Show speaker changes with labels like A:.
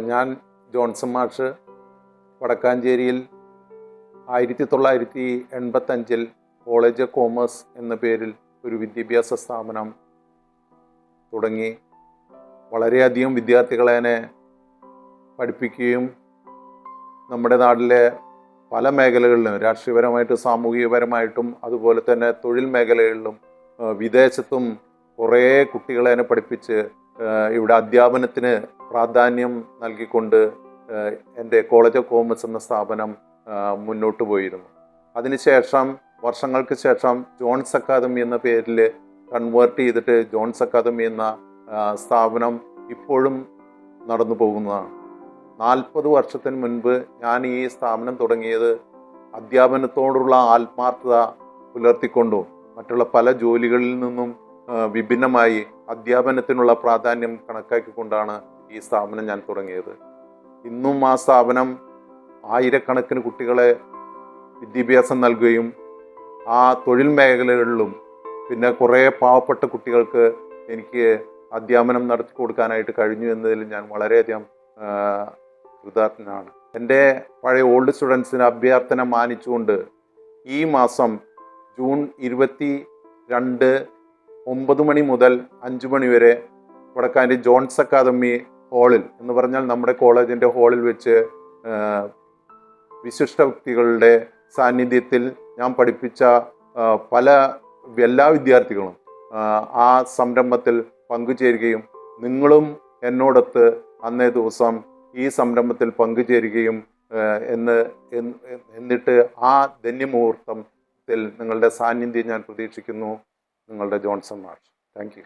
A: ഞാൻ ജോൺസൺ മാഷ് വടക്കാഞ്ചേരിയിൽ ആയിരത്തി തൊള്ളായിരത്തി എൺപത്തഞ്ചിൽ കോളേജ് ഓഫ് കോമേഴ്സ് എന്ന പേരിൽ ഒരു വിദ്യാഭ്യാസ സ്ഥാപനം തുടങ്ങി. വളരെയധികം വിദ്യാർത്ഥികളെ പഠിപ്പിക്കുകയും നമ്മുടെ നാട്ടിലെ പല മേഖലകളിലും രാഷ്ട്രീയപരമായിട്ടും സാമൂഹികപരമായിട്ടും അതുപോലെ തന്നെ തൊഴിൽ മേഖലകളിലും വിദേശത്തും കുറേ കുട്ടികളെ പഠിപ്പിച്ച് ഇവിടെ അധ്യാപനത്തിന് പ്രാധാന്യം നൽകിക്കൊണ്ട് എന്റെ കോളേജ് ഓഫ് കോമേഴ്സ് എന്ന സ്ഥാപനം മുന്നോട്ട് പോയിരുന്നു. അതിനുശേഷം വർഷങ്ങൾക്ക് ശേഷം ജോൺസ് അക്കാദമി എന്ന പേരിൽ കൺവേർട്ട് ചെയ്തിട്ട് ജോൺസ് അക്കാദമി എന്ന സ്ഥാപനം ഇപ്പോഴും നടന്നു പോകുന്നതാണ്. നാൽപ്പത് വർഷത്തിന് മുൻപ് ഞാൻ ഈ സ്ഥാപനം തുടങ്ങിയത് അധ്യാപനത്തോടുള്ള ആത്മാർത്ഥത പുലർത്തിക്കൊണ്ടും മറ്റുള്ള പല ജോലികളിൽ നിന്നും വിഭിന്നമായി അധ്യാപനത്തിനുള്ള പ്രാധാന്യം കണക്കാക്കിക്കൊണ്ടാണ് ഈ സ്ഥാപനം ഞാൻ തുടങ്ങിയത്. ഇന്നും ആ സ്ഥാപനം ആയിരക്കണക്കിന് കുട്ടികളെ വിദ്യാഭ്യാസം നൽകുകയും ആ തൊഴിൽ മേഖലകളിലും പിന്നെ കുറേ പാവപ്പെട്ട കുട്ടികൾക്ക് എനിക്ക് അധ്യാപനം നടത്തി കൊടുക്കാനായിട്ട് കഴിഞ്ഞു എന്നതിൽ ഞാൻ വളരെയധികം കൃതാർത്ഥനാണ്. എന്റെ പഴയ ഓൾഡ് സ്റ്റുഡൻസിന് അഭ്യർത്ഥന മാനിച്ചുകൊണ്ട് ഈ മാസം ജൂൺ ഇരുപത്തി രണ്ട് ഒമ്പത് മണി മുതൽ അഞ്ച് മണി വരെ വടക്കാന്റെ ജോൺസ് അക്കാദമി ഹാളിൽ എന്ന് പറഞ്ഞാൽ നമ്മുടെ കോളേജിന്റെ ഹാളിൽ വെച്ച് വിശിഷ്ട വ്യക്തികളുടെ സാന്നിധ്യത്തിൽ ഞാൻ പഠിപ്പിച്ച പല എല്ലാ വിദ്യാർത്ഥികളും ആ, സംരംഭത്തിൽ പങ്കുചേരുകയും നിങ്ങളും എന്നോടൊത്ത് അന്നേ ദിവസം ഈ സംരംഭത്തിൽ പങ്കുചേരുകയും എന്ന് എന്നിട്ട് ആ ധന്യമുഹൂർത്തത്തിൽ നിങ്ങളുടെ സാന്നിധ്യം ഞാൻ പ്രതീക്ഷിക്കുന്നു. നിങ്ങളുടെ ജോൺസൺ മാർച്ച്. Thank you